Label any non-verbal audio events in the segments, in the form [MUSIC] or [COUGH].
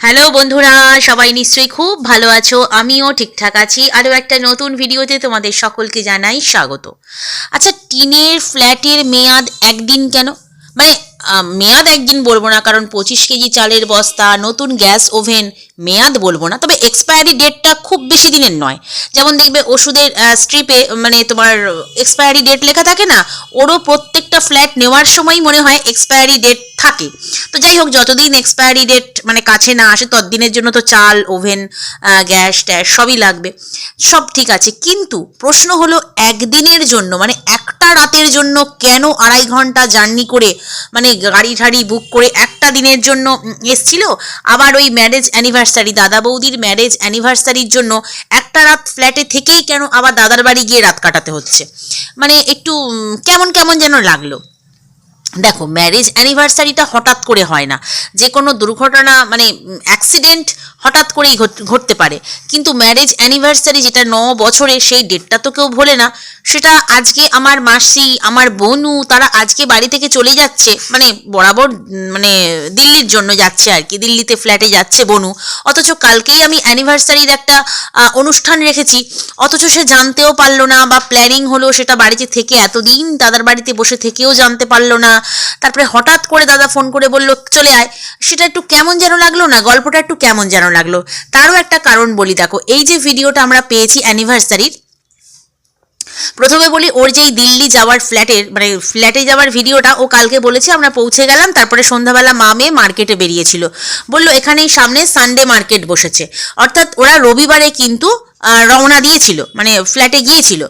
Hello বন্ধুরা, সবাই নিশ্চয়ই খুব ভালো আছো। আমিও ঠিকঠাক আছি। আরও একটা নতুন ভিডিওতে তোমাদের সকলকে জানাই স্বাগত। আচ্ছা টিনের ফ্ল্যাটের মেয়াদ একদিন কেন? মানে মেয়াদ একদিন বলব না, কারণ পঁচিশ কেজি চালের বস্তা, নতুন গ্যাস ওভেন, মেয়াদ বলব না। তবে এক্সপায়ারি ডেটটা খুব বেশি দিনের নয়। যেমন দেখবে ওষুধের স্ট্রিপে মানে তোমার এক্সপায়ারি ডেট লেখা থাকে না, ওরও প্রত্যেকটা ফ্ল্যাট নেওয়ার সময় মনে হয় এক্সপায়ারি ডেট থাকে। তো যাই হোক, যতদিন এক্সপায়ারি ডেট মানে কাছে না আসে, ততদিনের জন্য তো চাল, ওভেন গ্যাস, ট্যাস সবই লাগবে। সব ঠিক আছে, কিন্তু প্রশ্ন হলো একদিনের জন্য মানে একটা রাতের জন্য কেন আড়াই ঘণ্টা জার্নি করে মানে গাড়ি ঠাড়ি বুক করে একটা দিনের জন্য এসছিল। আবার ওই ম্যারেজ অ্যানিভার্সারি দাদা বৌদির ম্যারেজ অ্যানিভার্সারির জন্য একটা রাত ফ্ল্যাটে থেকেই কেন আবার দাদার বাড়ি গিয়ে রাত কাটাতে হচ্ছে। মানে একটু কেমন কেমন যেন লাগল। দেখো ম্যারেজ অ্যানিভার্সারিটা হঠাৎ করে হয় না। যে কোনো দুর্ঘটনা মানে অ্যাক্সিডেন্ট হঠাৎ করেই ঘট- ঘটতে পারে। কিন্তু ম্যারেজ অ্যানিভার্সারি যেটা ন বছরে, সেই ডেটটা তো কেউ ভোলে না। সেটা আজকে আমার মাসি, আমার বোনু, তারা আজকে বাড়ি থেকে চলে যাচ্ছে মানে বরাবর মানে দিল্লির জন্য যাচ্ছে আর কি। দিল্লিতে ফ্ল্যাটে যাচ্ছে বনু। অথচ কালকেই আমি অ্যানিভার্সারির একটা অনুষ্ঠান রেখেছি। অথচ সে জানতেও পারল না বা প্ল্যানিং হলো সেটা বাড়িতে থেকে এতদিন, দাদার বাড়িতে বসে থেকেও জানতে পারল না। তারপরে হঠাৎ করে দাদা ফোন করে বলল, চলে আয়। সেটা একটু কেমন যেন লাগল না, গল্পটা একটু কেমন যেন লাগল। তারও একটা কারণ বলি, দেখো, এই যে ভিডিওটা আমরা পেয়েছি অ্যানিভার্সারির প্রথমে বলি ওর যেই দিল্লি যাওয়ার ফ্ল্যাটের মানে ফ্ল্যাটে যাওয়ার ভিডিওটা, ও কালকে বলেছে, আমরা পৌঁছে গেলাম, তারপরে সন্ধ্যাবেলা মা মেয়ে মার্কেটে বেরিয়েছিল। বলল, এখানেই সামনে সানডে মার্কেট বসেছে। অর্থাৎ ওরা রবিবারে কিন্তু রওনা দিয়েছিল মানে ফ্ল্যাটে গিয়েছিল।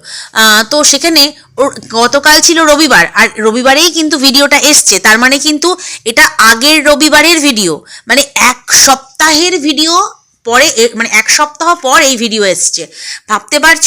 তো সেখানে ওর গতকাল ছিল রবিবার, আর রবিবারেই কিন্তু ভিডিওটা এসছে। তার মানে কিন্তু এটা আগের রবিবারের ভিডিও। মানে এক সপ্তাহের ভিডিও পরে মানে এক সপ্তাহ পর এই ভিডিও এসছে। ভাবতে পারছ?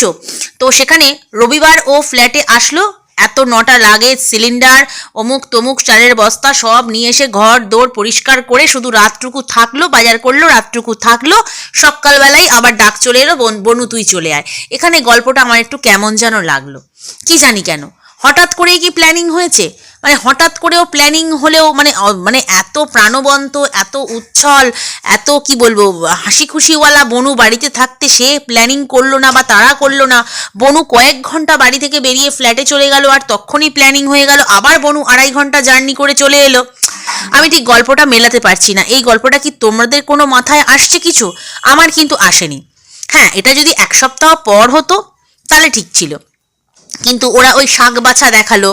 তো সেখানে রবিবার ও ফ্ল্যাটে আসলো এত নটা লাগেজ, সিলিন্ডার, অমুক তমুক চালের বস্তা সব নিয়ে এসে ঘর দৌড় পরিষ্কার করে শুধু রাতটুকু থাকল, বাজার করল, রাতটুকু থাকল, সকালবেলায় আবার ডাক চলে এলো, বন, বনু, তুই চলে আয়। এখানে গল্পটা আমার একটু কেমন যেন লাগল। কি জানি কেন? হঠাৎ করেই কি প্ল্যানিং হয়েছে? মানে হঠাৎ করেও প্ল্যানিং হলেও মানে মানে এত প্রাণবন্ত, এত উচ্ছল, এত কি বলব হাসি খুশিওয়ালা বনু বাড়িতে থাকতে সে প্ল্যানিং করল না বা তারা করল না। বনু কয়েক ঘণ্টা বাড়ি থেকে বেরিয়ে ফ্ল্যাটে চলে গেল আর তখনই প্ল্যানিং হয়ে গেল। আবার বনু আড়াই ঘণ্টা জার্নি করে চলে এলো। আমি ঠিক গল্পটা মেলাতে পারছি না। এই গল্পটা কি তোমাদের কোনো মাথায় আসছে কিছু? আমার কিন্তু আসেনি। হ্যাঁ এটা যদি এক সপ্তাহ পর হতো, তাহলে ঠিক ছিল। কিন্তু ওরা ওই শাক বাছা দেখাল।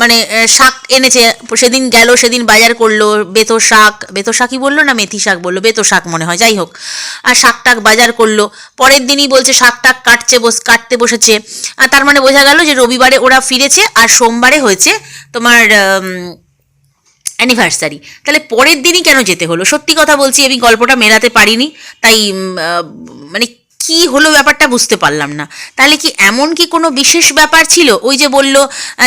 মানে শাক এনেছে। সেদিন গেল, সেদিন বাজার করল, বেতো শাক। বেতো শাকই বলল না মেথি শাক বলল? বেতো শাক মনে হয়, যাই হোক। আর শাক টাক বাজার করল। পরের দিনই বলছে, শাক টাক কাটছে বস, কাটতে বসেছে। আর তার মানে বোঝা গেল যে রবিবারে ওরা ফিরেছে আর সোমবারে হয়েছে তোমার অ্যানিভার্সারি তাহলে পরের দিনই কেন যেতে হলো? সত্যি কথা বলছি, আমি গল্পটা মেলাতে পারিনি। তাই মানে কি হলো ব্যাপারটা বুঝতে পারলাম না। তাহলে কি এমন কি কোনো বিশেষ ব্যাপার ছিল? ওই যে বলল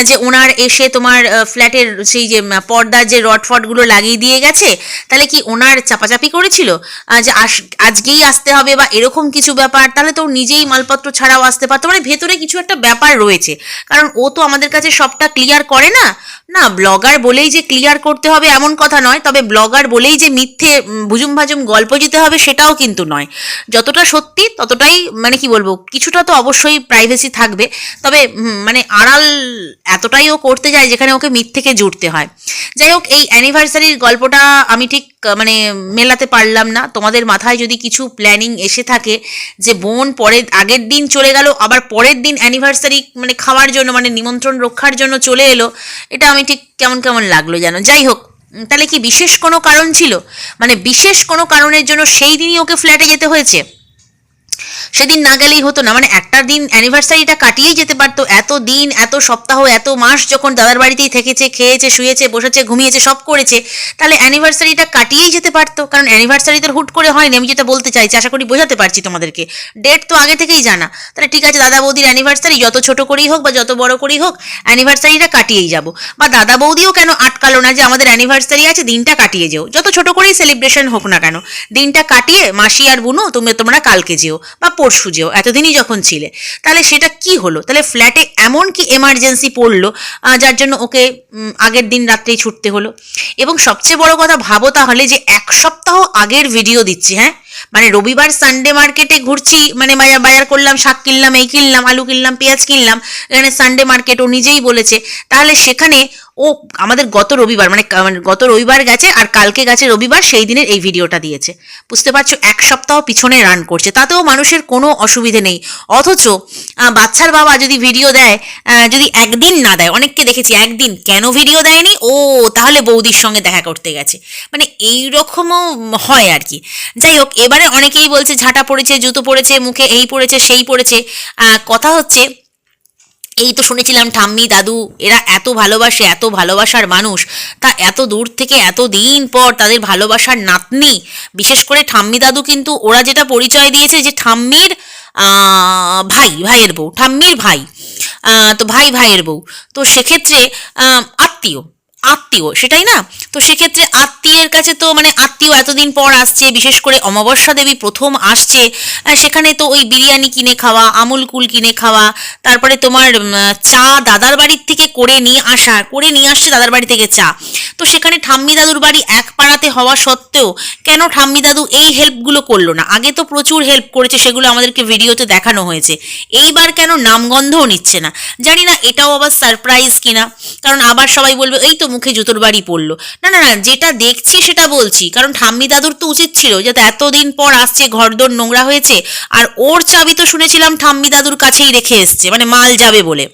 যে ওনার এসে তোমার ফ্ল্যাটের সেই যে পর্দার যে রড ফটগুলো লাগিয়ে দিয়ে গেছে, তাহলে কি ওনার চাপাচাপি করেছিল? যে আজকেই আসতে হবে বা এরকম কিছু ব্যাপার, তাহলে তো নিজেই মালপত্র ছাড়াও আসতে পারতো। মানে ভেতরে কিছু একটা ব্যাপার রয়েছে। কারণ ও তো আমাদের কাছে সবটা ক্লিয়ার করে না। না ব্লগার বলেই যে ক্লিয়ার করতে হবে এমন কথা নয়, তবে ব্লগার বলেই যে মিথ্যে ভুজুম ভাজুম গল্প দিতে হবে সেটাও কিন্তু নয়। যতটা সত্যি ততটাই মানে কি বলব, কিছুটা তো অবশ্যই প্রাইভেসি থাকবে। তবে মানে আড়াল এতটাই ও করতে যায় যেখানে ওকে মিথ থেকে জুড়তে হয়। যাই হোক, এই অ্যানিভার্সারির গল্পটা আমি ঠিক মানে মেলাতে পারলাম না। তোমাদের মাথায় যদি কিছু প্ল্যানিং এসে থাকে যে বোন পরের, আগের দিন চলে গেল, আবার পরের দিন অ্যানিভার্সারি মানে খাওয়ার জন্য মানে নিমন্ত্রণ রক্ষার জন্য চলে এলো, এটা আমি ঠিক কেমন কেমন লাগল যেন যাই হোক তাহলে কি বিশেষ কোনো কারণ ছিল? মানে বিশেষ কোনো কারণের জন্য সেই দিনই ওকে ফ্ল্যাটে যেতে হয়েছে? সেদিন না গেলেই হতো না। মানে একটা দিন অ্যানিভার্সারিটা কাটিয়েই যেতে পারতো। এত দিন, এত সপ্তাহ, এত মাস যখন দাদার বাড়িতেই থেকেছে, খেয়েছে, শুয়েছে, বসেছে, ঘুমিয়েছে, সব করেছে, তাহলে অ্যানিভার্সারিটা কাটিয়েই যেতে পারতো। কারণ অ্যানিভার্সারি তো হুট করে হয়নি, আমি যেটা বলতে চাইছি, আশা করি বোঝাতে পারছি তোমাদেরকে। ডেট তো আগে থেকেই জানা। তাহলে ঠিক আছে, দাদা বৌদির অ্যানিভার্সারি যত ছোট করেই হোক বা যত বড় করেই হোক অ্যানিভার্সারিটা কাটিয়েই যাব। বা দাদা বৌদিও কেন আটকালো না যে আমাদের অ্যানিভার্সারি আছে, দিনটা কাটিয়ে যেও। যত ছোট করেই সেলিব্রেশন হোক না কেন, দিনটা কাটিয়ে মাসি আর বুনো, তুমি, তোমরা কালকে যেও। বা পরশু যেও, এতদিনই যখন ছিলে, তাহলে সেটা কি হলো? তাহলে ফ্ল্যাটে এমন কি এমার্জেন্সি পড়ল যার জন্য ওকে আগের দিন রাত্রেই ছুটতে হলো? এবং সবচেয়ে বড় কথা ভাবো তাহলে যে এক সপ্তাহ আগের ভিডিও দিচ্ছি হ্যাঁ? মানে রবিবার সানডে মার্কেটে ঘুরছি মানে বাজার বাজার করলাম, শাক কিনলাম, এই কিনলাম, আলু কিনলাম, পেঁয়াজ কিনলাম, এখানে সানডে মার্কেট ও নিজেই বলেছে, তাহলে সেখানে ও আমাদের গত রবিবার মানে মানে গত রবিবার গেছে আর কালকে গেছে রবিবার, সেই দিনের এই ভিডিওটা দিয়েছে। বুঝতে পারছ, এক সপ্তাহ পিছনে রান করছে। তাতেও মানুষের কোনো অসুবিধে নেই। অথচ বাচ্চার বাবা যদি ভিডিও দেয় যদি একদিন না দেয়, অনেককে দেখেছি একদিন কেন ভিডিও দেয়নি? ও, তাহলে বৌদির সঙ্গে দেখা করতে গেছে। মানে এই রকমও হয় আর কি। যাই হোক, এবারে অনেকেই বলছে, ঝাঁটা পড়েছে, জুতো পড়েছে, মুখে এই পড়েছে, সেই পড়েছে। কথা হচ্ছে এই তো শুনেছিলাম ঠাম্মি দাদু, এরা এত ভালোবাসে, এত ভালোবাসার মানুষ। তা এত দূর থেকে, এত দিন পর তাদের ভালোবাসার নাতনি। বিশেষ করে ঠাম্মি দাদু কিন্তু ওরা যেটা পরিচয় দিয়েছে যে ঠাম্মির ভাই, ভাইয়ের বউ, ঠাম্মির ভাই। তো ভাই, ভাইয়ের বউ। তো সেক্ষেত্রে আত্মীয়। আত্মীয়, সেটাই না? তো সেক্ষেত্রে আত্মীয়ের কাছে তো মানে আত্মীয় এতদিন পর আসছে, বিশেষ করে অমাবস্যা দেবী প্রথম আসছে সেখানে তো ওই বিরিয়ানি কিনে খাওয়া, আমুল কুল কিনে খাওয়া, তারপরে তোমার চা দাদার বাড়ির থেকে করে নিয়ে আসা, করে নিয়ে আসছে দাদার বাড়ি থেকে চা। তো সেখানে ঠাম্মি দাদুর বাড়ি এক পাড়াতে হওয়া সত্ত্বেও কেন ঠাম্মি দাদু এই হেল্পগুলো করল না? আগে তো প্রচুর হেল্প করেছে, সেগুলো আমাদেরকে ভিডিওতে দেখানো হয়েছে। এইবার কেন নামগন্ধও নিচ্ছে না? জানি না এটাও আবার সারপ্রাইজ কিনা, কারণ আবার সবাই বলবে, এই তো মুখে জুতোর বাড়ি পড়ল। না না না, যেটা দেখছি সেটা বলছি। কারণ ঠাম্মি দাদুর তো উচিত ছিল যাতে এতদিন পর আসছে, ঘরদোর নোংরা হয়েছে, আর ওর চাবি তো শুনেছিলাম ঠাম্মি দাদুর কাছেই রেখে এসছে মানে মাল যাবে বলে।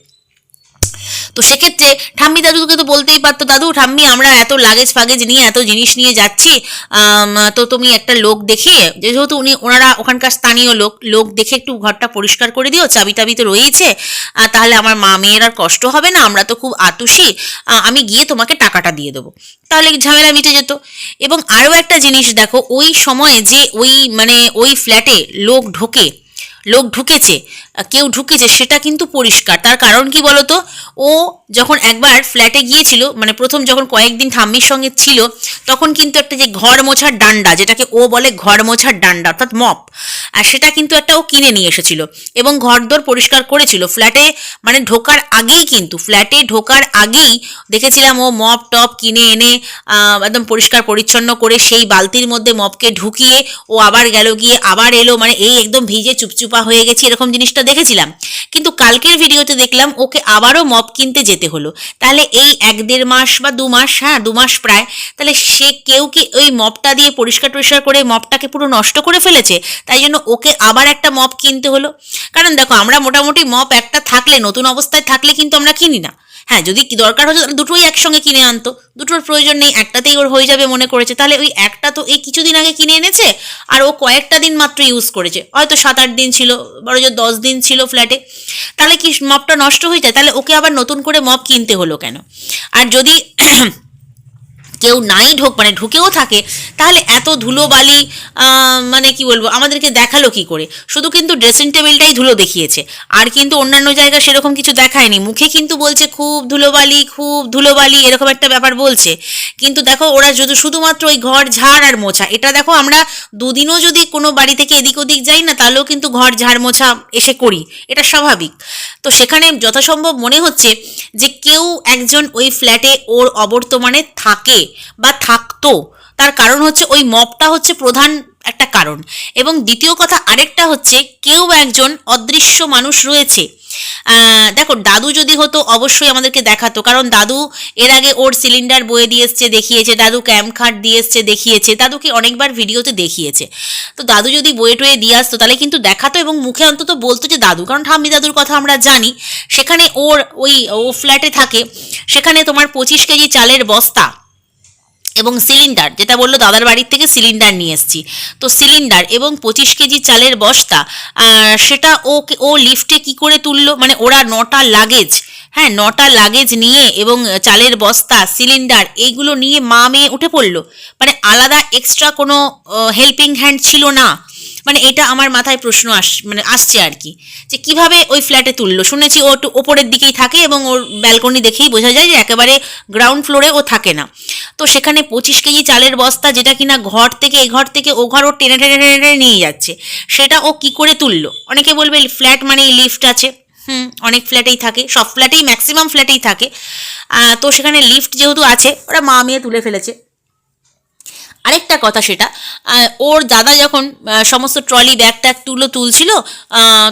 তো সেক্ষেত্রে ঠাম্মি দাদুকে তো বলতেই পারতো, দাদু, ঠাম্মি, আমরা এত লাগেজ ফাগেজ নিয়ে, এত জিনিস নিয়ে যাচ্ছি। তো তুমি একটা লোক দেখিয়ে, যেহেতু উনি, ওনারা ওখানকার স্থানীয় লোক লোক দেখে একটু ঘরটা পরিষ্কার করে দিও, চাবি টাবি তো রয়েছে তাহলে আমার মা মেয়ের আর কষ্ট হবে না, আমরা তো খুব আতুষি আমি গিয়ে তোমাকে টাকাটা দিয়ে দেবো। তাহলে ঝামেলা মিটে যেত। এবং আরও একটা জিনিস দেখো, ওই সময়ে যে ওই মানে ওই ফ্ল্যাটে লোক ঢোকে লোক ঢুকেছে কেউ ঢুকেছে সেটা কিন্তু পরিষ্কার। তার কারণ কি বলতো? ও যখন একবার ফ্ল্যাটে গিয়েছিল মানে প্রথম যখন কয়েকদিন ঠাম্মির সঙ্গে ছিল, তখন কিন্তু একটা যে ঘর মোছার ডান্ডা, যেটাকে ও বলে ঘর মোছার ডান্ডা, অর্থাৎ মপ, আর সেটা কিন্তু একটা ও কিনে নিয়ে এসেছিল এবং ঘরদোর পরিষ্কার করেছিল। ফ্ল্যাটে মানে ঢোকার আগেই কিন্তু ফ্ল্যাটে ঢোকার আগেই দেখেছিলাম ও মপ টপ কিনে এনে একদম পরিষ্কার পরিচ্ছন্ন করে সেই বালতির মধ্যে মপকে ঢুকিয়ে ও আবার গেল গিয়ে, আবার এলো মানে এই একদম ভিজে চুপচুপা হয়ে গেছি, এরকম জিনিসটা দেখেছিলাম। কিন্তু কালকের ভিডিওতে দেখলাম ওকে আবারও মপ কিনতে যেতে হলো। তাহলে এই এক দেড় মাস বা দু মাস হ্যাঁ দু মাস প্রায়, তাহলে সে কেউ কি ওই মপটা দিয়ে পরিষ্কার টরিষ্কার করে মপটাকে পুরো নষ্ট করে ফেলেছে? তাই জন্য ওকে আবার একটা মপ কিনতে হলো। কারণ দেখো, আমরা মোটামুটি মপ একটা থাকলে, নতুন অবস্থায় থাকলে কিন্তু আমরা কিনি না। হ্যাঁ যদি দরকার হতো তাহলে দুটোই একসঙ্গে কিনে আনতো। দুটোর প্রয়োজন নেই, একটাতেই ওর হয়ে যাবে মনে করেছে। তাহলে ওই একটা তো এই কিছুদিন আগে কিনে এনেছে, আর ও কয়েকটা দিন মাত্র ইউজ করেছে। হয়তো সাত আট দিন ছিল বড় দশ দিন ছিল ফ্ল্যাটে তাহলে কি মপটা নষ্ট হয়ে যায়? তাহলে ওকে আবার নতুন করে মপ কিনতে হলো কেন? আর যদি কেউ নাই ঢোক মানে ঢুকেও থাকে, তাহলে এত ধুলো বালি মানে কি বলব, আমাদেরকে দেখাল কি করে? শুধু কিন্তু ড্রেসিং টেবিলটাই ধুলো দেখিয়েছে। আর কিন্তু অন্যান্য জায়গায় সেরকম কিছু দেখায়নি। মুখে কিন্তু বলছে খুব ধুলোবালি খুব ধুলোবালি, এরকম একটা ব্যাপার বলছে। কিন্তু দেখো, ওরা যদি শুধুমাত্র ওই ঘর ঝাড় আর মোছা, এটা দেখো আমরা দুদিনও যদি কোনো বাড়ি থেকে এদিক ওদিক যাই না, তাহলেও কিন্তু ঘর ঝাড় মোছা এসে করি। এটা স্বাভাবিক। তো সেখানে যথাসম্ভব মনে হচ্ছে যে কেউ একজন ওই ফ্ল্যাটে ওর অবর্তমানে থাকে। বা থাকতো, তার কারণ হচ্ছে ওই মপটা হচ্ছে প্রধান একটা কারণ। এবং দ্বিতীয় কথা আরেকটা হচ্ছে, কেউ একজন অদৃশ্য মানুষ রয়েছে। দেখো, দাদু যদি হতো, অবশ্যই আমাদেরকে দেখাতো। কারণ দাদু এর আগে ওর সিলিন্ডার বয়ে দিয়ে এসছে, দেখিয়েছে। দাদু ক্যাম্প খাট দিয়ে এসছে, দেখিয়েছে। দাদুকে অনেকবার ভিডিওতে দেখিয়েছে। তো দাদু যদি বয়ে টয়ে দিয়ে আসতো, তাহলে কিন্তু দেখাতো এবং মুখে অন্তত বলতো যে দাদু। কারণ ঠাম্মি দাদুর কথা আমরা জানি, সেখানে ওর ওই, ও ফ্ল্যাটে থাকে, সেখানে তোমার পঁচিশ কেজি চালের বস্তা। এবং সিলিন্ডার, যেটা বলল দাদার বাড়ির থেকে সিলিন্ডার নিয়ে এসেছি। তো সিলিন্ডার এবং পঁচিশ কেজি চালের বস্তা সেটা ও ও লিফটে কি করে তুললো? মানে ওরা নটা লাগেজ হ্যাঁ নটা লাগেজ নিয়ে এবং চালের বস্তা, সিলিন্ডার, এইগুলো নিয়ে মা মেয়ে উঠে পড়ল। মানে আলাদা এক্সট্রা কোনো হেল্পিং হ্যান্ড ছিল না। মানে এটা আমার মাথায় প্রশ্ন আস মানে আসছে আর কি। যে কীভাবে ওই ফ্ল্যাটে তুললো? শুনেছি ও একটু ওপরের দিকেই থাকে এবং ওর ব্যালকনি দেখেই বোঝা যায় যে একেবারে গ্রাউন্ড ফ্লোরে ও থাকে না। তো সেখানে পঁচিশ কেজি চালের বস্তা যেটা কিনা ঘর থেকে এ ঘর থেকে ও ঘর ও টেনে টেনে টেনে টেনে নিয়ে যাচ্ছে। সেটা ও কি করে তুললো? অনেকে বলবে ফ্ল্যাট মানে লিফট আছে। হুম, অনেক ফ্ল্যাটেই থাকে। সব ফ্ল্যাটেই ম্যাক্সিমাম ফ্ল্যাটেই থাকে। তো সেখানে লিফট যেহেতু আছে, ওরা মা মেয়ে তুলে ফেলেছে। আরেকটা কথা সেটা ওর দাদা যখন সমস্ত ট্রলি, ব্যাগ ট্যাগ তুলো, তুলছিল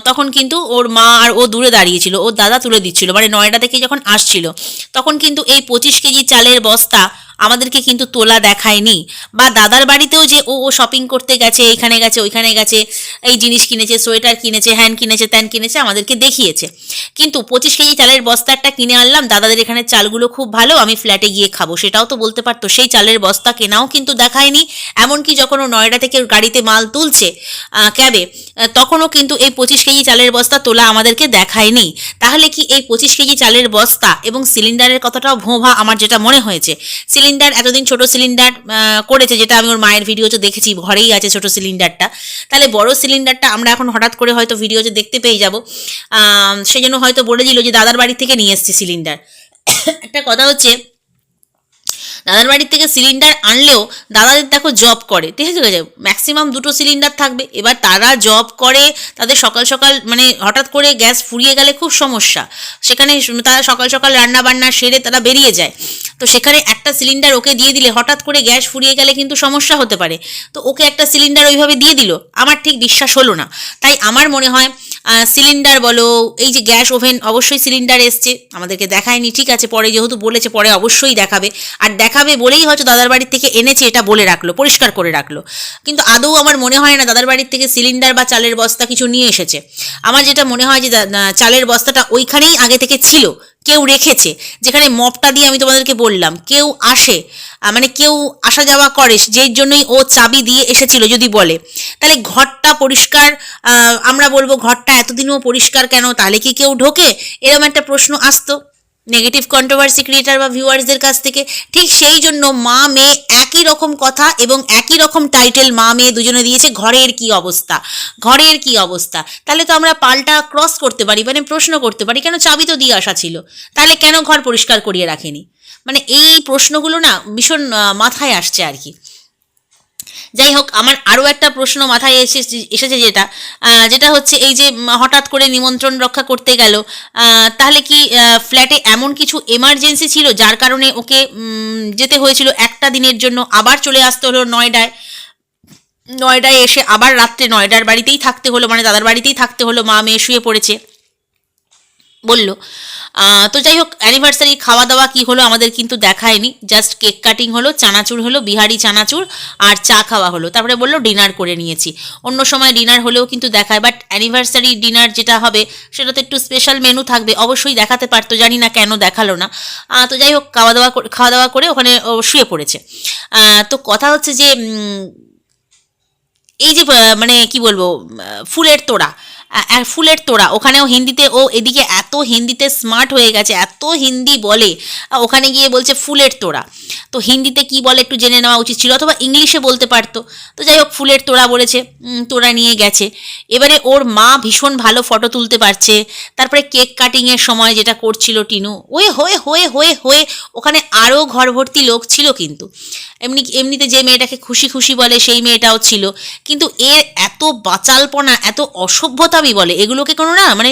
তখন কিন্তু ওর মা আর ও দূরে দাঁড়িয়েছিল, ওর দাদা তুলে দিচ্ছিল মানে নয়ডা থেকে যখন আসছিল, তখন কিন্তু এই পঁচিশ কেজি চালের বস্তা আমাদেরকে কিন্তু তোলা দেখায়নি। বা দাদার বাড়িতেও যে, ও ও শপিং করতে গেছে এইখানে গেছে, ওইখানে গেছে, এই জিনিস কিনেছে, সোয়েটার কিনেছে হ্যান কিনেছে, ত্যান কিনেছে, আমাদেরকে দেখিয়েছে। কিন্তু পঁচিশ কেজি চালের বস্তা একটা কিনে আনলাম, দাদাদের এখানে চালগুলো খুব ভালো, আমি ফ্ল্যাটে গিয়ে খাব। সেটাও তো বলতে পারতো, সেই চালের বস্তা কেনাও কিন্তু দেখায়নি। এমনকি যখন ও নয়ডা থেকে গাড়িতে মাল তুলছে ক্যাবে তখনও কিন্তু এই পঁচিশ কেজি চালের বস্তা তোলা আমাদেরকে দেখায়নি। তাহলে কি এই পঁচিশ কেজি চালের বস্তা এবং সিলিন্ডারের কথাটাও ভোঁভা আমার যেটা মনে হয়েছে। সিলিন্ডার এতদিন ছোট সিলিন্ডার করেছে, যেটা আমি ওর মায়ের ভিডিওতে দেখেছি, ঘরেই আছে ছোট সিলিন্ডারটা তাহলে বড় সিলিন্ডারটা আমরা এখন হঠাৎ করে হয়তো ভিডিওতে দেখতে পেয়ে যাব। সেই জন্য হয়তো বলে দিল যে, দাদার বাড়ি থেকে নিয়ে এসছি সিলিন্ডার [COUGHS] একটা কথা হচ্ছে দাদার বাড়ির থেকে সিলিন্ডার আনলেও দাদাদের দেখো জব করে, ঠিক আছে? ম্যাক্সিমাম দুটো সিলিন্ডার থাকবে। এবার তারা জব করে, তাদের সকাল সকাল মানে হঠাৎ করে গ্যাস ফুরিয়ে গেলে খুব সমস্যা। সেখানে তারা সকাল সকাল রান্না বান্না সেরে তারা বেরিয়ে যায়। তো সেখানে একটা সিলিন্ডার ওকে দিয়ে দিলে, হঠাৎ করে গ্যাস ফুরিয়ে গেলে কিন্তু সমস্যা হতে পারে। তো ওকে একটা সিলিন্ডার ওইভাবে দিয়ে দিল। আমার ঠিক বিশ্বাস হলো না। তাই আমার মনে হয় সিলিন্ডার বলো, এই যে গ্যাস ওভেন অবশ্যই সিলিন্ডার এসছে। আমাদেরকে দেখায়নি, ঠিক আছে? পরে যেহেতু বলেছে, পরে অবশ্যই দেখাবে। আর দেখাবে বলেই হয়তো দাদার বাড়ির থেকে এনেছে, এটা বলে রাখল, পরিষ্কার করে রাখল। কিন্তু আদৌ আমার মনে হয় না দাদার বাড়ির থেকে সিলিন্ডার বা চালের বস্তা কিছু নিয়ে এসেছে। আমার যেটা মনে হয় যে চালের বস্তাটা ওইখানেই আগে থেকে ছিল, কেউ রেখেছে, যেখানে মপটা দিয়ে আমি তোমাদেরকে বললাম, কেউ আসে মানে কেউ আসা যাওয়া করে, যেই জন্যই ও চাবি দিয়ে এসেছিল যদি বলে। তাহলে ঘরটা পরিষ্কার আমরা বলব ঘরটা এতদিনও পরিষ্কার কেন? তাহলে কি কেউ ঢোকে? এরকম একটা প্রশ্ন আসতো। নেগেটিভ কন্ট্রোভার্সি ক্রিয়েটার বা ভিউয়ার্সদের কাছ থেকে, ঠিক সেই জন্য মা মেয়ে একই রকম কথা এবং একই রকম টাইটেল মা মেয়ে দুজনে দিয়েছে, ঘরের কি অবস্থা? ঘরের কি অবস্থা? তাহলে তো আমরা পাল্টা ক্রস করতে পারি মানে প্রশ্ন করতে পারি, কেন চাবি তো দিয়ে আসা ছিল? তাহলে কেন ঘর পরিষ্কার করিয়ে রাখেনি? মানে এই প্রশ্নগুলো না ভীষণ মাথায় আসছে আর কি। যাই হোক আমার আরও একটা প্রশ্ন মাথায় এসে এসেছে যেটা যেটা হচ্ছে এই যে হঠাৎ করে নিমন্ত্রণ রক্ষা করতে গেল তাহলে কি ফ্ল্যাটে এমন কিছু এমার্জেন্সি ছিল যার কারণে ওকে যেতে হয়েছিল একটা দিনের জন্য, আবার চলে আসতে হলো নয়ডায়? নয়ডায় এসে আবার রাত্রে নয়ডার বাড়িতেই থাকতে হলো মানে দাদার বাড়িতেই থাকতে হলো, মা মেয়ে শুয়ে পড়েছে। বলল তো যাই হোক অ্যানিভার্সারি খাওয়া দাওয়া কি হলো আমাদের কিন্তু দেখায়নি। জাস্ট কেক কাটিং হলো, চানাচুর হলো, বিহারি চানাচুর আর চা খাওয়া হলো। তারপরে বলল ডিনার করে নিয়েছি। অন্য সময় ডিনার হলেও কিন্তু দেখায় বাট অ্যানিভার্সারি ডিনার যেটা হবে সেটা তো একটু স্পেশাল মেনু থাকবে। অবশ্যই দেখাতে পারতো, জানি না কেন দেখাল না। তো যাই হোক, খাওয়া দাওয়া খাওয়া দাওয়া করে ওখানে শুয়ে পড়েছে। তো কথা হচ্ছে যে এই যে মানে কি বলব ফুলের তোড়া ফুলের তোড়া। ওখানেও হিন্দিতে, ও এদিকে এত হিন্দিতে স্মার্ট হয়ে গেছে, এত হিন্দি বলে ওখানে গিয়ে বলছে ফুলের তোড়া। তো হিন্দিতে কি বলে একটু জেনে নেওয়া উচিত ছিল, অথবা ইংলিশে বলতে পারতো। তো যাই হোক, ফুলের তোড়া বলেছে তোড়া নিয়ে গেছে। এবারে ওর মা ভীষণ ভালো ফটো তুলতে পারছে। তারপরে কেক কাটিংয়ের সময় যেটা করছিল টিনু, ওয়ে, হয়ে হয়ে হয়ে হয়ে, ওখানে আরও ঘর ভর্তি লোক ছিল কিন্তু। এমনি, এমনিতে যে মেয়েটাকে খুশি খুশি বলে, সেই মেয়েটাও ছিল। কিন্তু এর এত বাচালপনা, এত অসভ্যতামি বলে। এগুলোকে কোনো না মানে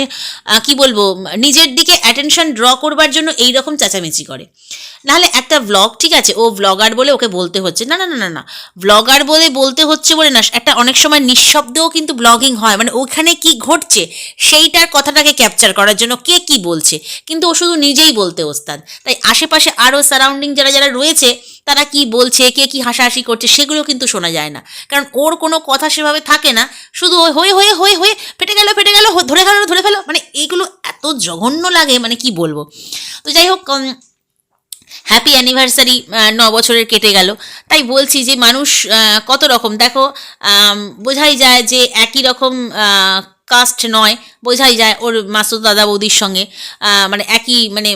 কি বলব, নিজের দিকে অ্যাটেনশন ড্র করবার জন্য এই রকম চেঁচামেচি করে। নাহলে একটা ব্লগ ঠিক আছে, ও ব্লগার বলে ওকে বলতে হচ্ছে। না না না না না ব্লগার বলে বলতে হচ্ছে বলে না, একটা অনেক সময় নিঃশব্দেও কিন্তু ব্লগিং হয়। মানে ওখানে কি ঘটছে, সেইটার কথাটাকে ক্যাপচার করার জন্য কে কি বলছে। কিন্তু ও শুধু নিজেই বলতে ওস্তাদ। তাই আশেপাশে আরও সারাউন্ডিং যারা যারা রয়েছে তারা কি বলছে, কে কি হাসাহাসি করছে, সেগুলো কিন্তু শোনা যায় না। কারণ ওর কোনো কথা সেভাবে থাকে না, শুধু হয়ে হয়ে হয়ে হয়ে ফেটে গেল ফেটে গেল ধরে ফেলো ধরে ফেলো মানে এইগুলো এত জঘন্য লাগে মানে কি বলব। তো যাই হোক হ্যাপি অ্যানিভার্সারি ন বছরের কেটে গেল। তাই বলছি যে মানুষ কত রকম। দেখো বোঝাই যায় যে একই রকম কাস্ট নয়, বোঝাই যায় ওর মাসুদ দাদা বৌদির সঙ্গে। মানে একই মানে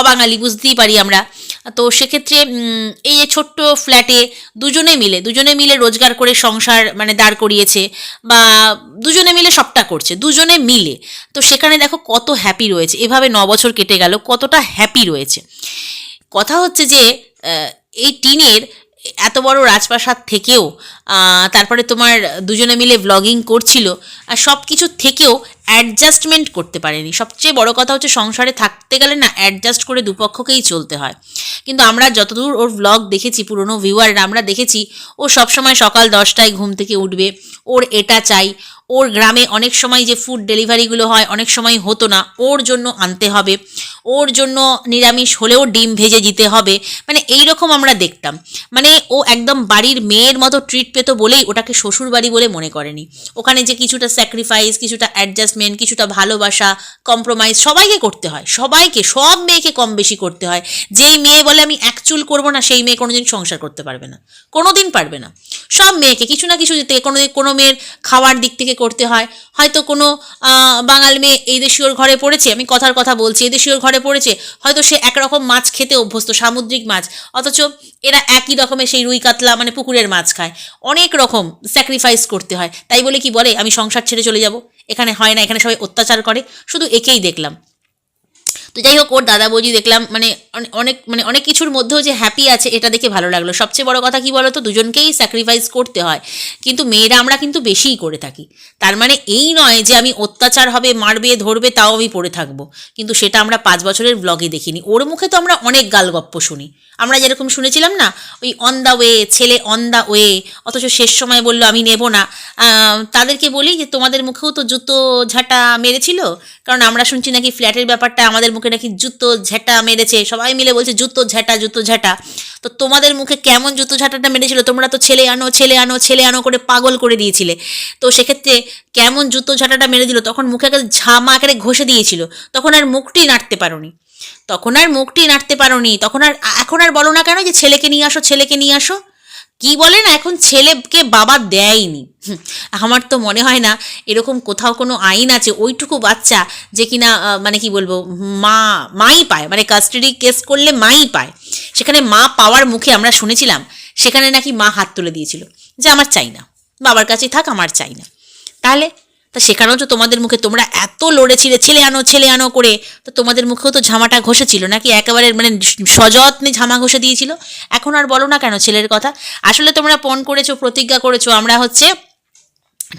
অবাঙালি, বুঝতেই পারি আমরা। তো সেক্ষেত্রে এই যে ছোট্ট ফ্ল্যাটে দুজনে মিলে দুজনে মিলে রোজগার করে সংসার মানে দাঁড় করিয়েছে, বা দুজনে মিলে সবটা করছে, দুজনে মিলে, তো সেখানে দেখো কত হ্যাপি রয়েছে। এভাবে ন বছর কেটে গেল, কতটা হ্যাপি রয়েছে। কথা হচ্ছে যে এই টিনের এত বড় রাজপ্রাসাদ থেকেও তারপরে তোমার দুজনে মিলে ব্লগিং করছিল, আর সব কিছু থেকেও অ্যাডজাস্টমেন্ট করতে পারেনি। সবচেয়ে বড় কথা হচ্ছে সংসারে থাকতে গেলে না অ্যাডজাস্ট করে দুপক্ষকেই চলতে হয়। কিন্তু আমরা যতদূর ওর ব্লগ দেখেছি, পুরনো ভিউয়াররা আমরা দেখেছি, ও সবসময় সকাল দশটায় ঘুম থেকে উঠবে, ওর এটা চাই ওর গ্রামে অনেক সময় যে ফুড ডেলিভারিগুলো হয়, অনেক সময় হতো না, ওর জন্য আনতে হবে। ওর জন্য নিরামিষ হলেও ডিম ভেজে দিতে হবে। মানে এই রকম আমরা দেখতাম। মানে ও একদম বাড়ির মেয়ের মতো ট্রিট পেত বলেই ওটাকে শ্বশুর বাড়ি বলে মনে করেনি। ওখানে যে কিছুটা স্যাক্রিফাইস কিছুটা অ্যাডজাস্টমেন্ট কিছুটা ভালোবাসা কম্প্রোমাইজ সবাইকে করতে হয়। সবাইকে, সব মেয়েকে কম বেশি করতে হয়। যেই মেয়ে বলে, আমি এক চুল করব না, সেই মেয়ে কোনোদিন সংসার করতে পারবে না। কোনোদিন পারবে না। সব মেয়েকে, কিছু না কিছু থেকে কোনো কোনো মেয়ের খাওয়ার দিক থেকে করতে হয়। হয়তো কোনো বাঙাল মেয়ে এই দেশীয় ঘরে পড়েছে, আমি কথার কথা বলছি, এই দেশীয় ঘরে পড়েছে, হয়তো সে একরকম মাছ খেতে অভ্যস্ত, সামুদ্রিক মাছ, অথচ এরা একই রকমের সেই রুই কাতলা মানে পুকুরের মাছ খায়। অনেক রকম স্যাক্রিফাইস করতে হয়। তাই বলে কি বলে, আমি সংসার ছেড়ে চলে যাব। এখানে হয় না, এখানে সবাই অত্যাচার করে। শুধু একেই দেখলাম। তো যাই হোক, ওর দাদা বৌদি দেখলাম মানে অনেক মানে অনেক কিছুর মধ্যেও যে হ্যাপি আছে, এটা দেখে ভালো লাগল। সবচেয়ে বড় কথা কি বলো তো দুজনকেই স্যাক্রিফাইস করতে হয়। কিন্তু মেয়েরা আমরা কিন্তু বেশিই করে থাকি। তার মানে এই নয় যে আমি অত্যাচার হবে, মারবে, ধরবে, তাও আমি পড়ে থাকব। কিন্তু সেটা আমরা পাঁচ বছরের ব্লগে দেখিনি। ওর মুখে তো আমরা অনেক গাল গপ্প শুনি। আমরা যেরকম শুনেছিলাম না, ওই অন দ্য ওয়ে ছেলে অন দ্য ওয়ে অথচ শেষ সময় বলল, আমি নেব না। তাদেরকে বলি যে, তোমাদের মুখেও তো জুতো ঝাঁটা মেরেছিল? কারণ আমরা শুনছি নাকি ফ্ল্যাটের ব্যাপারটা আমাদের নাকি জুতো ঝাঁটা মেরেছে। সবাই মিলে বলছে, জুতো ঝাঁটা জুতো ঝাঁটা। তো তোমাদের মুখে কেমন জুতো ঝাঁটাটা মেরেছিল? তোমরা তো ছেলে আনো ছেলে আনো ছেলে আনো করে পাগল করে দিয়েছিলে। তো সেক্ষেত্রে কেমন জুতো ঝাঁটাটা মেরে দিল? তখন মুখে একটা ঝামা আকারে ঘষে দিয়েছিল। তখন আর মুখটি নাড়তে পারোনি। তখন আর মুখটি নাড়তে পারোনি। তখন আর, এখন আর বলো না কেন যে, ছেলেকে নিয়ে আসো, ছেলেকে নিয়ে আসো? কি বলে না, এখন ছেলেকে বাবা দেয়নি। আমার তো মনে হয় না এরকম কোথাও কোনো আইন আছে, ওইটুকু বাচ্চা যে কিনা মানে কি বলব, মা, মাই পায় মানে কাস্টাডি কেস করলে মাই পায়। সেখানে মা পাওয়ার মুখে আমরা শুনেছিলাম, সেখানে নাকি মা হাত তুলে দিয়েছিল। যে আমার চাই না, বাবার কাছে থাক, আমার চাই না। তাহলে তা সেখানেও তো তোমাদের মুখে তোমরা এত লড়ে লড়েছিলে ছেলে আনো ছেলে আনো করে, তো তোমাদের মুখেও তো ঝামাটা ঘষেছিল নাকি? একেবারে মানে সযত্নে ঝামা ঘষে দিয়েছিল? এখন আর বলো না কেন ছেলের কথা? আসলে তোমরা পণ করেছ, প্রতিজ্ঞা করেছ, আমরা হচ্ছে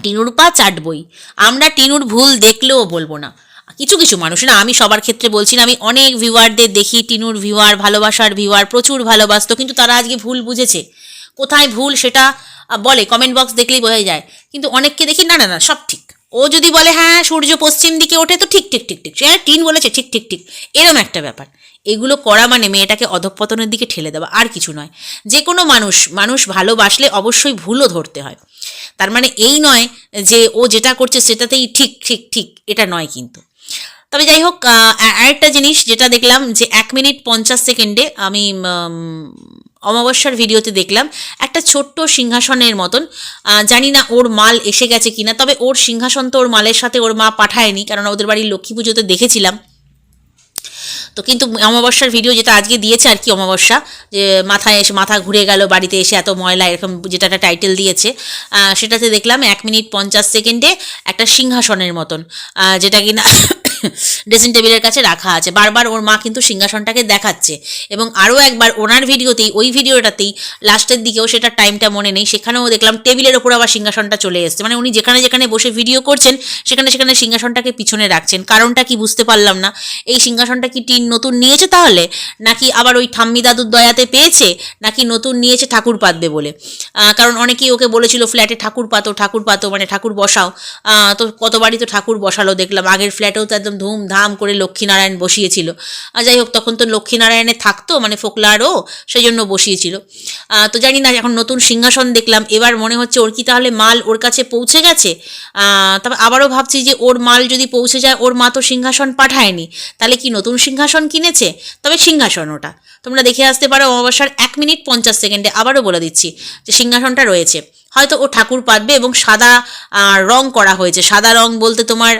টিনুর পা চাটবই। আমরা টিনুর ভুল দেখলেও বলব না। কিছু কিছু মানুষ না, আমি সবার ক্ষেত্রে বলছি না, আমি অনেক ভিউয়ারদের দেখি, টিনুর ভিউয়ার, ভালোবাসার ভিউয়ার, প্রচুর ভালোবাসতো, কিন্তু তারা আজকে ভুল বুঝেছে। কোথায় ভুল সেটা বলে কমেন্ট বক্স দেখলেই বোঝা যায়। কিন্তু অনেককে দেখি, না না না, সব ঠিক। ও যদি বলে হ্যাঁ সূর্য পশ্চিম দিকে ওঠে, তো ঠিক ঠিক ঠিক ঠিক। হ্যাঁ টিন বলেছে, ঠিক ঠিক ঠিক। এরম একটা ব্যাপার। এগুলো করা মানে মেয়েটাকে অধঃপতনের দিকে ঠেলে দেওয়া, আর কিছু নয়। যে কোনো মানুষ মানুষ ভালোবাসলে অবশ্যই ভুলও ধরতে হয়। তার মানে এই নয় যে ও যেটা করছে সেটাতেই ঠিক ঠিক ঠিক, এটা নয় কিন্তু। তবে যাই হোক আরেকটা জিনিস যেটা দেখলাম যে এক মিনিট পঞ্চাশ সেকেন্ডে আমি অমাবস্যার ভিডিওতে দেখলাম, একটা ছোট্ট সিংহাসনের মতন। জানি না ওর মাল এসে গেছে কিনা, তবে ওর সিংহাসন তো ওর মালের সাথে ওর মা পাঠায়নি কারণ ওদের বাড়ির লক্ষ্মী পুজোতে দেখেছিলাম। তো কিন্তু অমাবস্যার ভিডিও যেটা আজকে দিয়েছে আর কি অমাবস্যা, যে মাথায় এসে, মাথা ঘুরে গেল, বাড়িতে এসে এত ময়লা, এরকম যেটা একটা টাইটেল দিয়েছে সেটাতে দেখলাম এক মিনিট পঞ্চাশ সেকেন্ডে একটা সিংহাসনের মতন যেটা কিনা [COUGHS] ড্রেসিং টেবিলের কাছে রাখা আছে। বারবার ওর মা কিন্তু সিংহাসনটাকে দেখাচ্ছে এবং আরও একবার ওনার ভিডিওতেই, ওই ভিডিওটাতেই লাস্টের দিকেও সেটা টাইমটা মনে নেই, সেখানেও দেখলাম টেবিলের ওপর আবার সিংহাসনটা চলে এসছে। মানে উনি যেখানে যেখানে বসে ভিডিও করছেন, সেখানে সেখানে সিংহাসনটাকে পিছনে রাখছেন। কারণটা কি বুঝতে পারলাম না। এই সিংহাসনটা কি টিন নতুন নিয়েছে তাহলে? নাকি আবার ওই ঠাম্মি দাদুর দয়াতে পেয়েছে? নাকি নতুন নিয়েছে ঠাকুর পাতবে বলে? কারণ অনেকেই ওকে বলেছিল, ফ্ল্যাটে ঠাকুর পাতো ঠাকুর পাতো মানে ঠাকুর বসাও। তো কতবারই তো ঠাকুর বসালো দেখলাম। আগের ফ্ল্যাটেও তো একদম ধুমধাম করে লক্ষ্মীনারায়ণ বসিয়েছিল। যাই হোক, তখন তো লক্ষ্মীনারায়ণে থাকতো মানে ফোকলারও সেই জন্য বসিয়েছিল তো জানি না, এখন নতুন সিংহাসন দেখলাম, এবার মনে হচ্ছে ওর কি তাহলে মাল ওর কাছে পৌঁছে গেছে? তবে আবারও ভাবছি যে ওর মাল যদি পৌঁছে যায়, ওর মা তো সিংহাসন পাঠায়নি, তাহলে কি নতুন সিংহাসন সিংহাসন কিনেছে, তবে সিংহাসন ওটা। তোমরা দেখে আসতে পারো অমাবস্যার এক মিনিট পঞ্চাশ সেকেন্ডে আবারও বলে দিচ্ছি যে সিংহাসনটা রয়েছে। হয়তো ও ঠাকুর পাতবে এবং সাদা রং করা হয়েছে। সাদা রং বলতে তোমার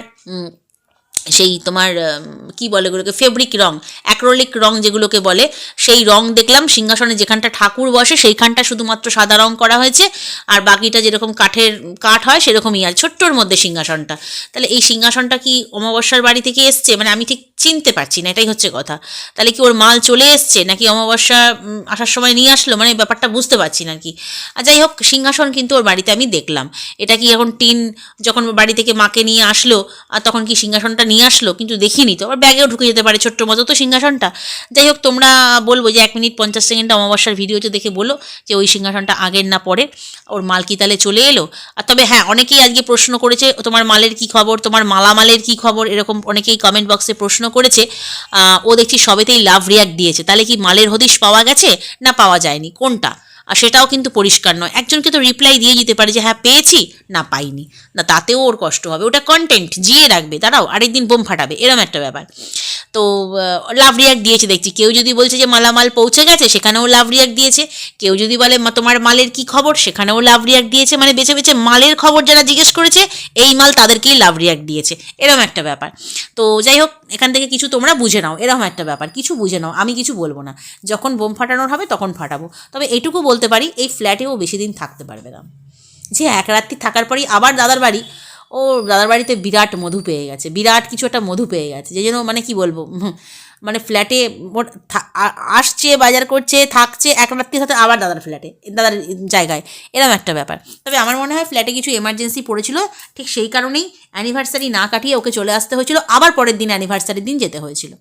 সেই তোমার কি বলে ওগুলোকে, ফেব্রিক রং অ্যাক্রোলিক রং যেগুলোকে বলে, সেই রং দেখলাম, সিংহাসনে যেখানটা ঠাকুর বসে সেইখানটা শুধুমাত্র সাদা রং করা হয়েছে, আর বাকিটা যেরকম কাঠের, কাঠ হয় সেরকমই আর ছোট্টর মধ্যে সিংহাসনটা। তাহলে এই সিংহাসনটা কি অমাবস্যার বাড়ি থেকে এসছে? মানে আমি ঠিক চিনতে পারছি না, এটাই হচ্ছে কথা। তাহলে কি ওর মাল চলে এসছে, নাকি অমাবস্যা আসার সময় নিয়ে আসলো? মানে ব্যাপারটা বুঝতে পারছি না কি। আর যাই হোক, সিংহাসন কিন্তু ওর বাড়িতে আমি দেখলাম। এটা কি এখন টিন যখন বাড়ি থেকে মাকে নিয়ে আসলো, আর তখন কি সিংহাসনটা নিয়ে আসলো, কিন্তু দেখিনি তো। আবার ব্যাগেও ঢুকে যেতে পারে ছোট্ট মতো। তো সিংহাসনটা, যাই হোক, তোমরা বলব যে এক মিনিট পঞ্চাশ সেকেন্ড অমাবস্যার ভিডিওতে দেখে বলো যে ওই সিংহাসনটা আগের না পরে ওর মাল কি তাহলে চলে এলো। আর তবে হ্যাঁ অনেকেই আজকে প্রশ্ন করেছে, তোমার মালের কি খবর, তোমার মালামালের কি খবর, এরকম অনেকেই কমেন্ট বক্সে প্রশ্ন করেছে। ও দেখছি সবেতেই লাভ রিয়াক্ট দিয়েছে। তাহলে কি মালের হদিশ পাওয়া গেছে না পাওয়া যায়নি? কোনটা? আর সেটাও কিন্তু পরিষ্কার নয়। একজনকে তো রিপ্লাই দিয়ে দিতে পারে যে হ্যাঁ পেয়েছি। না, পাইনি। না, তাতেও ওর কষ্ট হবে। ওটা কন্টেন্ট জিয়ে রাখবে। দাঁড়াও, আরেকদিন বোম ফাটাবে। এরম একটা ব্যাপার। তো লাভ রিয়াক্ট দিয়েছে, দেখছি। কেউ যদি বলছে যে, মালামাল পৌঁছে গেছে, সেখানেও লাভ রিয়াক্ট দিয়েছে। কেউ যদি বলে তোমার মালের কি খবর? সেখানেও লাভ রিয়াক্ট দিয়েছে। মানে বেছে বেছে মালের খবর যারা জিজ্ঞেস করেছে, এই মাল তাদেরকেই লাভ রিয়াক্ট দিয়েছে। এরম একটা ব্যাপার। তো, যাই হোক এখান থেকে কিছু তোমরা বুঝে নাও, এরকম একটা ব্যাপার। কিছু বুঝে নাও, আমি কিছু বলব না। যখন বোম ফাটানোর হবে তখন ফাটাবো। তবে এটুকু বলতে পারি, এই ফ্ল্যাটেও বেশি দিন থাকতে পারবে না। যে এক রাত্রি থাকার পরেই আবার দাদার বাড়ি ও দাদার বাড়িতে বিরাট মধু পেয়ে গেছে। বিরাট কিছু একটা মধু পেয়ে গেছে। যে যেন মানে কি বলব? মানে ফ্ল্যাটে আসছে, বাজার করছে, থাকছে, এক রাত্রির সাথে আবার দাদার ফ্ল্যাটে দাদার জায়গায়। এরম একটা ব্যাপার। তবে আমার মনে হয় ফ্ল্যাটে কিছু এমার্জেন্সি পড়েছিল, ঠিক সেই কারণেই অ্যানিভার্সারি না কাটিয়ে ওকে চলে আসতে হয়েছিল, আবার পরের দিন অ্যানিভার্সারির দিন যেতে হয়েছিল।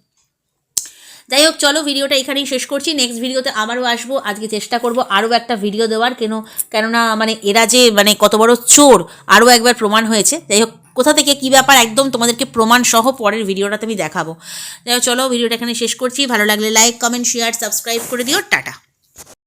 যাই হোক, চলো ভিডিওটা এখানেই শেষ করছি নেক্সট ভিডিওতে আবারও আসব, আজকে চেষ্টা করব আরও একটা ভিডিও দেওয়ার, কেন, কেননা মানে এরা যে মানে কত বড় চোর, আরও একবার প্রমাণ হয়েছে। যাই হোক কোথা থেকে কী ব্যাপার একদম তোমাদেরকে প্রমাণ সহ পরের ভিডিওটাতে আমি দেখাবো। চলো ভিডিওটা এখানে শেষ করছি। ভালো লাগলে লাইক কমেন্ট শেয়ার সাবস্ক্রাইব করে দিও। টাটা।